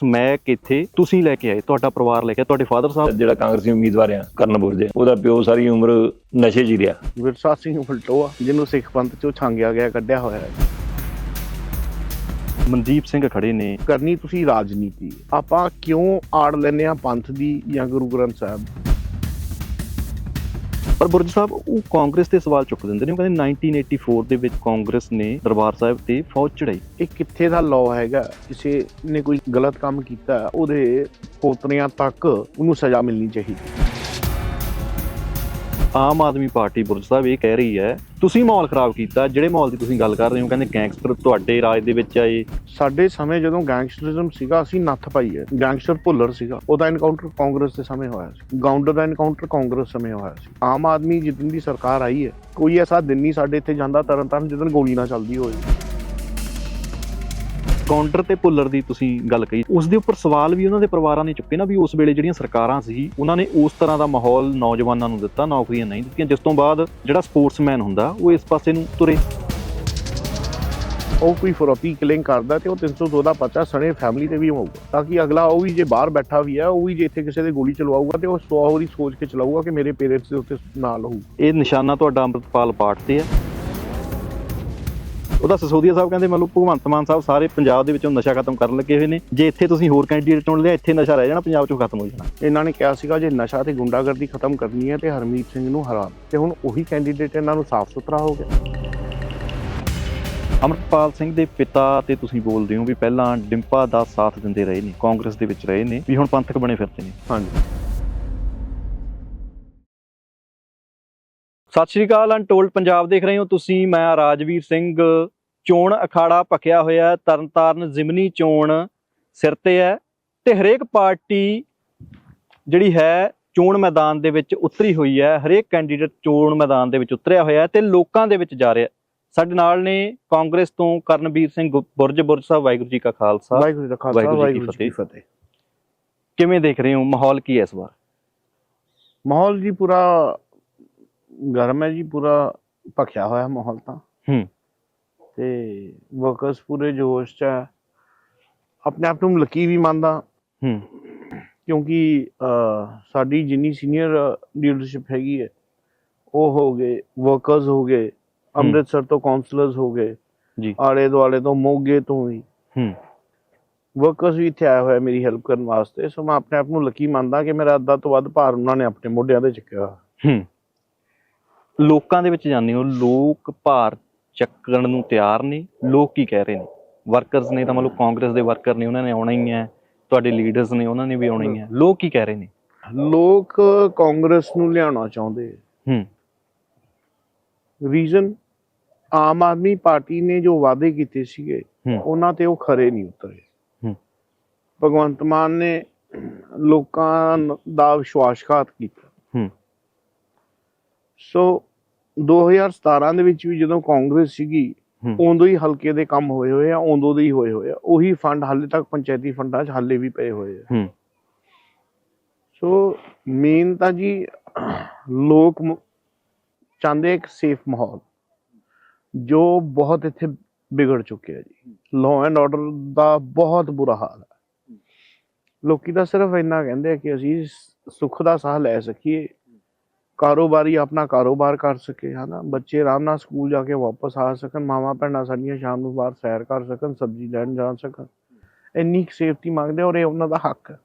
Smack ਇੱਥੇ ਤੁਸੀਂ ਲੈ ਕੇ ਆਏ ਤੁਹਾਡਾ ਪਰਿਵਾਰ ਲੈ ਕੇ ਆਇਆ, ਤੁਹਾਡੇ ਫਾਦਰ ਸਾਹਿਬ? ਜਿਹੜਾ ਕਾਂਗਰਸੀ ਉਮੀਦਵਾਰ ਆ ਕਰਨਪੁਰ ਦੇ ਉਹਦਾ ਪਿਓ ਸਾਰੀ ਉਮਰ ਨਸ਼ੇ 'ਚ ਹੀ ਰਿਹਾ। ਵਿਰਸਾ ਸਿੰਘ ਫਲਟੋਆ ਜਿਹਨੂੰ ਸਿੱਖ ਪੰਥ ਚੋਂ ਛਾਂਗਿਆ ਗਿਆ ਕੱਢਿਆ ਹੋਇਆ ਹੈ। ਮਨਦੀਪ ਸਿੰਘ ਖੜੇ ਨੇ। ਕਰਨੀ ਤੁਸੀਂ ਰਾਜਨੀਤੀ। ਆਪਾਂ ਕਿਉਂ ਆੜ ਲੈਨੇ ਆ ਪੰਥ ਦੀ ਜਾਂ ਗੁਰੂ ਗ੍ਰੰਥ ਸਾਹਿਬ? ਪਰ ਬੁਰਜ ਸਾਹਿਬ, ਉਹ ਕਾਂਗਰਸ ਤੇ ਸਵਾਲ ਚੁੱਕ ਦਿੰਦੇ ਨੇ ਉਹ ਕਹਿੰਦੇ 1984 ਦੇ ਵਿੱਚ ਕਾਂਗਰਸ ਨੇ ਦਰਬਾਰ ਸਾਹਿਬ ਤੇ ਫੌਜ ਚੜਾਈ। ਇਹ ਕਿੱਥੇ ਦਾ ਲਾਅ ਹੈਗਾ? ਕਿਸੇ ਨੇ ਕੋਈ ਗਲਤ ਕੰਮ ਕੀਤਾ, ਉਹਦੇ ਪੋਤਰਿਆਂ ਤੱਕ ਉਹਨੂੰ ਸਜ਼ਾ ਮਿਲਣੀ ਚਾਹੀਦੀ। ਆਮ ਆਦਮੀ ਪਾਰਟੀ ਬੁਰਜ ਸਾਹਿਬ ਇਹ ਕਹਿ ਰਹੀ ਹੈ, ਤੁਸੀਂ ਮਾਹੌਲ ਖਰਾਬ ਕੀਤਾ, ਜਿਹੜੇ ਮਾਹੌਲ ਦੀ ਤੁਸੀਂ ਗੱਲ ਕਰ ਰਹੇ ਹੋ, ਕਹਿੰਦੇ ਗੈਂਗਸਟਰ ਤੁਹਾਡੇ ਰਾਜ ਦੇ ਵਿੱਚ ਆਏ। ਸਾਡੇ ਸਮੇਂ ਜਦੋਂ ਗੈਂਗਸਟਰਿਜ਼ਮ ਸੀਗਾ, ਅਸੀਂ ਨੱਥ ਪਾਈ ਹੈ। ਗੈਂਗਸਟਰ ਭੁੱਲਰ ਸੀਗਾ। ਉਹਦਾ ਐਨਕਾਊਂਟਰ ਕਾਂਗਰਸ ਦੇ ਸਮੇਂ ਹੋਇਆ ਸੀ। ਗਾਉਂਡਰ ਦਾ ਐਨਕਾਊਂਟਰ ਕਾਂਗਰਸ ਸਮੇਂ ਹੋਇਆ ਸੀ। ਆਮ ਆਦਮੀ ਜਿੱਦਣ ਦੀ ਸਰਕਾਰ ਆਈ ਹੈ, ਕੋਈ ਐਸਾ ਦਿਨ ਨਹੀਂ ਸਾਡੇ ਇੱਥੇ ਜਾਂਦਾ ਤਰਨ ਤਾਰਨ ਜਿੱਦਣ ਗੋਲੀ ਨਾ ਚੱਲਦੀ ਹੋਵੇ। ਕਾਊਂਟਰ ਤੇ ਭੁੱਲਰ ਦੀ ਤੁਸੀਂ ਗੱਲ ਕਹੀ ਉਸ ਦੇ ਉੱਪਰ ਸਵਾਲ ਵੀ ਉਹਨਾਂ ਦੇ ਪਰਿਵਾਰਾਂ ਨੇ ਚੁੱਕੇ ਨਾ ਵੀ ਉਸ ਵੇਲੇ ਜਿਹੜੀਆਂ ਸਰਕਾਰਾਂ ਸੀ ਉਹਨਾਂ ਨੇ ਉਸ ਤਰ੍ਹਾਂ ਦਾ ਮਾਹੌਲ ਨੌਜਵਾਨਾਂ ਨੂੰ ਦਿੱਤਾ ਨੌਕਰੀਆਂ ਨਹੀਂ ਦਿੱਤੀਆਂ ਜਿਸ ਤੋਂ ਬਾਅਦ ਜਿਹੜਾ ਸਪੋਰਟਸਮੈਨ ਹੁੰਦਾ ਉਹ ਇਸ ਪਾਸੇ ਨੂੰ ਤੁਰੇ। ਉਹ ਕੋਈ ਫਰੋਤੀ ਕਿਲਿੰਗ ਕਰਦਾ ਤੇ ਉਹ 302 ਦਾ ਪਰਚਾ ਸਣੇ ਫੈਮਿਲੀ ਤੇ ਵੀ ਹੋਊਗਾ ਤਾਂ ਕਿ ਅਗਲਾ ਉਹ ਵੀ ਜੇ ਬਾਹਰ ਬੈਠਾ ਵੀ ਹੈ ਉਹ ਵੀ ਜੇ ਇੱਥੇ ਕਿਸੇ ਦੇ ਗੋਲੀ ਚਲਵਾਊਗਾ ਤੇ ਉਹ ਸੌ ਵਾਰੀ ਸੋਚ ਕੇ ਚਲਾਊਗਾ ਕਿ ਮੇਰੇ ਪੇਰੈਂਟਸ ਦੇ ਉੱਤੇ ਨਾਲ ਹੋਊ। ਇਹ ਨਿਸ਼ਾਨਾ ਤੁਹਾਡਾ ਅੰਮ੍ਰਿਤਪਾਲ ਪਾਠ ਤੇ ਹੈ। ਉਹਦਾ ਸਸੋਦੀਆ ਸਾਹਿਬ ਕਹਿੰਦੇ ਮਤਲਬ ਭਗਵੰਤ ਮਾਨ ਸਾਹਿਬ ਸਾਰੇ ਪੰਜਾਬ ਦੇ ਵਿੱਚੋਂ ਨਸ਼ਾ ਖਤਮ ਕਰਨ ਲੱਗੇ ਹੋਏ ਨੇ। ਜੇ ਇੱਥੇ ਤੁਸੀਂ ਹੋਰ ਕੈਂਡੀਡੇਟ ਚੁਣ ਲਿਆ ਇੱਥੇ ਨਸ਼ਾ ਰਹਿ ਜਾਣਾ ਪੰਜਾਬ ਚੋਂ ਖਤਮ ਹੋ ਜਾਣਾ। ਇਹਨਾਂ ਨੇ ਕਿਹਾ ਸੀਗਾ ਜੇ ਨਸ਼ਾ ਤੇ ਗੁੰਡਾਗਰਦੀ ਖਤਮ ਕਰਨੀ ਹੈ ਤੇ ਹਰਮੀਤ ਸਿੰਘ ਨੂੰ ਹਰਾ। ਤੇ ਹੁਣ ਉਹੀ ਕੈਂਡੀਡੇਟ ਇਹਨਾਂ ਨੂੰ ਸਾਫ਼ ਸੁਥਰਾ ਹੋ ਗਿਆ। ਅਮਰਪਾਲ ਸਿੰਘ ਦੇ ਪਿਤਾ ਤੇ ਤੁਸੀਂ ਬੋਲਦੇ ਹੋ ਵੀ ਪਹਿਲਾਂ ਡਿੰਪਾ ਦਾ ਸਾਥ ਦਿੰਦੇ ਰਹੇ ਨੇ ਕਾਂਗਰਸ ਦੇ ਵਿੱਚ ਰਹੇ ਨੇ ਵੀ ਹੁਣ ਪੰਥਕ ਬਣੇ ਫਿਰਦੇ ਨੇ। ਹਾਂਜੀ। ਸਤਿ ਸ਼੍ਰੀ ਅਕਾਲ ਅਨਟੋਲਡ ਪੰਜਾਬ ਦੇਖ ਰਹੇ ਹੋ ਤੁਸੀਂ ਮੈਂ ਰਾਜਵੀਰ ਸਿੰਘ। ਚੋਣ ਅਖਾੜਾ ਪੱਕਿਆ ਹੋਇਆ ਤਰਨਤਾਰਨ ਜ਼ਿਮਨੀ ਚੋਣ ਸਿਰ ਤੇ ਹੈ ਤੇ ਹਰੇਕ ਪਾਰਟੀ ਜਿਹੜੀ ਹੈ ਚੋਣ ਮੈਦਾਨ ਦੇ ਵਿੱਚ ਉਤਰੀ ਹੋਈ ਹੈ ਹਰੇਕ ਕੈਂਡੀਡੇਟ ਚੋਣ ਮੈਦਾਨ ਦੇ ਵਿੱਚ ਉਤਰਿਆ ਹੋਇਆ ਤੇ ਲੋਕਾਂ ਦੇ ਵਿੱਚ ਜਾ ਰਿਹਾ। ਸਾਡੇ ਨਾਲ ਨੇ ਕਾਂਗਰਸ ਤੋਂ ਕਰਨਵੀਰ ਸਿੰਘ ਬੁਰਜ ਬੁਰਜ ਸਾਹਿਬ ਵਾਹਿਗੁਰੂ ਜੀ ਕਾ ਖਾਲਸਾ। ਵਾਹਿਗੁਰੂ ਜੀ ਦਾ ਖਾਲਸਾ ਵਾਹਿਗੁਰੂ ਜੀ ਕੀ ਫਤਿਹ। ਕਿਵੇਂ ਦੇਖ ਰਹੇ ਹੋ ਮਾਹੌਲ ਕੀ ਹੈ ਇਸ ਵਾਰ? ਮਾਹੌਲ ਜੀ ਪੂਰਾ ਗਰਮ ਹੈ ਜੀ ਪੂਰਾ ਭਖਿਆ ਹੋਇਆ ਮਾਹੌਲ ਤਾਂ। ਹੂੰ। ਤੇ ਵਰਕਰਸ ਪੂਰੇ ਜੋਸ਼ ਚ ਹੈ। ਆਪਣੇ ਆਪ ਨੂੰ ਲਕੀ ਵੀ ਮੰਨਦਾ। ਹੂੰ। ਕਿਉਂਕਿ ਸਾਡੀ ਜਿੰਨੀ ਸੀਨੀਅਰ ਲੀਡਰਸ਼ਿਪ ਹੈਗੀ ਹੈ ਉਹ ਹੋ ਗਏ ਵਰਕਰਸ ਹੋ ਗਏ ਅੰਮ੍ਰਿਤਸਰ ਤੋਂ ਕਾਉਂਸਲਰਸ ਹੋ ਗਏ ਜੀ। ਆਲੇ ਦੁਆਲੇ ਤੋਂ ਮੋਗੇ ਤੋਂ ਵੀ। ਹੂੰ। ਵਰਕਰਸ ਵੀ ਇੱਥੇ ਆਏ ਹੋਏ ਆ ਮੇਰੀ ਹੈਲਪ ਕਰਨ ਵਾਸਤੇ ਸੋ ਮੈਂ ਆਪਣੇ ਆਪ ਨੂੰ ਲੱਕੀ ਮੰਨਦਾ ਕਿ ਮੇਰਾ ਅੱਧਾ ਤੋਂ ਵੱਧ ਭਾਰ ਉਹਨਾਂ ਨੇ ਆਪਣੇ ਮੋਢਿਆਂ ਤੇ ਚੁੱਕਿਆ ਹੋਇਆ। ਹੂੰ। ਲੋਕਾਂ ਦੇ ਵਿੱਚ ਜਾਂਦੇ ਹੋ ਲੋਕ ਭਾਰ ਚੱਕਣ ਨੂੰ ਤਿਆਰ ਨੇ ਲੋਕ ਕੀ ਕਹਿ ਰਹੇ ਨੇ? ਵਰਕਰਸ ਨੇ ਤਾਂ ਮਤਲਬ ਕਾਂਗਰਸ ਦੇ ਵਰਕਰ ਨੇ ਉਹਨਾਂ ਨੇ ਆਉਣਾ ਹੀ ਹੈ ਤੁਹਾਡੇ ਲੀਡਰਸ ਨੇ ਉਹਨਾਂ ਨੇ ਵੀ ਆਉਣਾ ਹੀ ਹੈ ਲੋਕ ਕੀ ਕਹਿ ਰਹੇ ਨੇ? ਲੋਕ ਕਾਂਗਰਸ ਨੂੰ ਲਿਆਉਣਾ ਚਾਹੁੰਦੇ ਹੂੰ। ਰੀਜ਼ਨ ਆਮ ਆਦਮੀ ਪਾਰਟੀ ਨੇ ਜੋ ਵਾਅਦੇ ਕੀਤੇ ਸੀਗੇ ਉਹਨਾਂ ਤੇ ਉਹ ਖਰੇ ਨਹੀਂ ਉਤਰੇ। ਭਗਵੰਤ ਮਾਨ ਨੇ ਲੋਕਾਂ ਦਾ ਵਿਸ਼ਵਾਸਘਾਤ ਕੀਤਾ। ਹੂੰ। ਸੋ 2017 ਦੇ ਵਿੱਚ ਵੀ ਜਦੋਂ ਕਾਂਗਰਸ ਸੀਗੀ। ਉਦੋਂ ਹੀ ਹਲਕੇ ਦੇ ਕੰਮ ਹੋਏ ਹੋਏ ਆ ਉਦੋਂ ਦੇ ਹੀ ਹੋਏ ਹੋਏ ਆ। ਉਹੀ ਫੰਡ ਹਾਲੇ ਤੱਕ ਪੰਚਾਇਤੀ ਫੰਡਾਂ 'ਚ ਹਾਲੇ ਵੀ ਪਏ ਹੋਏ ਆ। ਸੋ ਮੇਨ ਤਾਂ ਜੀ ਲੋਕ ਚਾਹੁੰਦੇ ਇੱਕ ਸੇਫ ਮਾਹੌਲ ਜੋ ਬਹੁਤ ਇੱਥੇ ਵਿਗੜ ਚੁੱਕਿਆ ਜੀ। ਲਾਅ ਐਂਡ ਆਰਡਰ ਦਾ ਬਹੁਤ ਬੁਰਾ ਹਾਲ ਹੈ ਲੋਕੀ ਤਾਂ ਸਿਰਫ ਇੰਨਾ ਕਹਿੰਦੇ ਆ ਕਿ ਅਸੀਂ ਸੁੱਖ ਦਾ ਸਾਹ ਲੈ ਸਕੀਏ। ਕਾਰੋਬਾਰੀ ਆਪਣਾ ਕਾਰੋਬਾਰ ਕਰ ਸਕੇ, ਹਨਾ? ਬੱਚੇ ਆਰਾਮ ਨਾਲ ਸਕੂਲ ਜਾ ਕੇ ਵਾਪਸ ਆ ਸਕਣ, ਮਾਵਾਂ ਭੈਣਾਂ ਸਾਡੀਆਂ ਸ਼ਾਮ ਨੂੰ ਬਾਹਰ ਸੈਰ ਕਰ ਸਕਣ, ਸਬਜ਼ੀ ਲੈਣ ਜਾ ਸਕਣ। ਇੰਨੀ ਸੇਫਟੀ ਮੰਗਦੇ ਔਰ ਇਹ ਉਹਨਾਂ ਦਾ ਹੱਕ ਹੈ।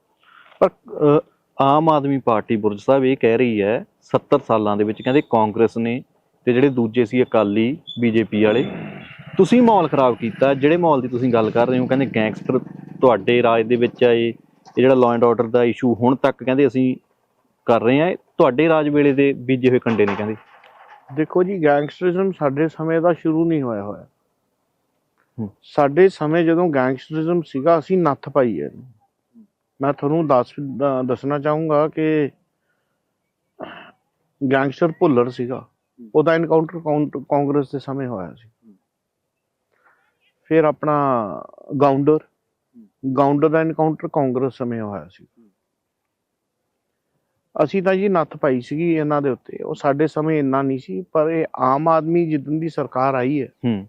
ਪਰ ਆਮ ਆਦਮੀ ਪਾਰਟੀ ਬੁਰਜ ਸਾਹਿਬ ਇਹ ਕਹਿ ਰਹੀ ਹੈ 70 ਸਾਲਾਂ ਦੇ ਵਿੱਚ ਕਹਿੰਦੇ ਕਾਂਗਰਸ ਨੇ ਤੇ ਜਿਹੜੇ ਦੂਜੇ ਸੀ ਅਕਾਲੀ, ਬੀਜੇਪੀ ਵਾਲੇ, ਤੁਸੀਂ ਮਾਹੌਲ ਖਰਾਬ ਕੀਤਾ, ਜਿਹੜੇ ਮਾਹੌਲ ਦੀ ਤੁਸੀਂ ਗੱਲ ਕਰ ਰਹੇ ਹੋ, ਕਹਿੰਦੇ ਗੈਂਗਸਟਰ ਤੁਹਾਡੇ ਰਾਜ ਦੇ ਵਿੱਚ ਆਏ, ਇਹ ਜਿਹੜਾ ਲਾਅ ਐਂਡ ਆਰਡਰ ਦਾ ਇਸ਼ੂ ਹੁਣ ਤੱਕ ਕਹਿੰਦੇ ਅਸੀਂ ਕਰ ਰਹੇ ਹਾਂ ਤੁਹਾਡੇ ਰਾਜ ਵੇਲੇ ਦੇ ਬੀਜੇ ਹੋਏ ਕੰਡੇ ਨੇ ਕਹਿੰਦੇ। ਦੇਖੋ ਜੀ ਗੈਂਗਸਟਰਿਜ਼ਮ ਸਾਡੇ ਸਮੇਂ ਦਾ ਸ਼ੁਰੂ ਨਹੀਂ ਹੋਇਆ ਹੋਇਆ। ਸਾਡੇ ਸਮੇਂ ਜਦੋਂ ਗੈਂਗਸਟਰਿਜ਼ਮ ਸੀਗਾ ਅਸੀਂ ਨੱਥ ਪਾਈ ਹੈ। ਮੈਂ ਤੁਹਾਨੂੰ ਦੱਸ ਦੱਸਣਾ ਚਾਹੂੰਗਾ ਕਿ ਗੈਂਗਸਟਰ ਭੁੱਲਰ ਸੀਗਾ। ਉਹਦਾ ਐਨਕਾਊਂਟਰ ਕਾਂਗਰਸ ਦੇ ਸਮੇਂ ਹੋਇਆ ਸੀ। ਫਿਰ ਆਪਣਾ ਗਾਉਂਡਰ। ਗਾਉਂਡਰ ਦਾ ਐਨਕਾਊਂਟਰ ਕਾਂਗਰਸ ਸਮੇਂ ਹੋਇਆ ਸੀ। ਅਸੀਂ ਤਾਂ ਜੀ ਨੱਥ ਪਾਈ ਸੀਗੀ ਇਹਨਾਂ ਦੇ ਉੱਤੇ। ਉਹ ਸਾਡੇ ਸਮੇਂ ਇੰਨਾ ਨਹੀਂ ਸੀ ਪਰ ਇਹ ਆਮ ਆਦਮੀ ਜਿੱਦਣ ਦੀ ਸਰਕਾਰ ਆਈ ਹੈ ਹੂੰ।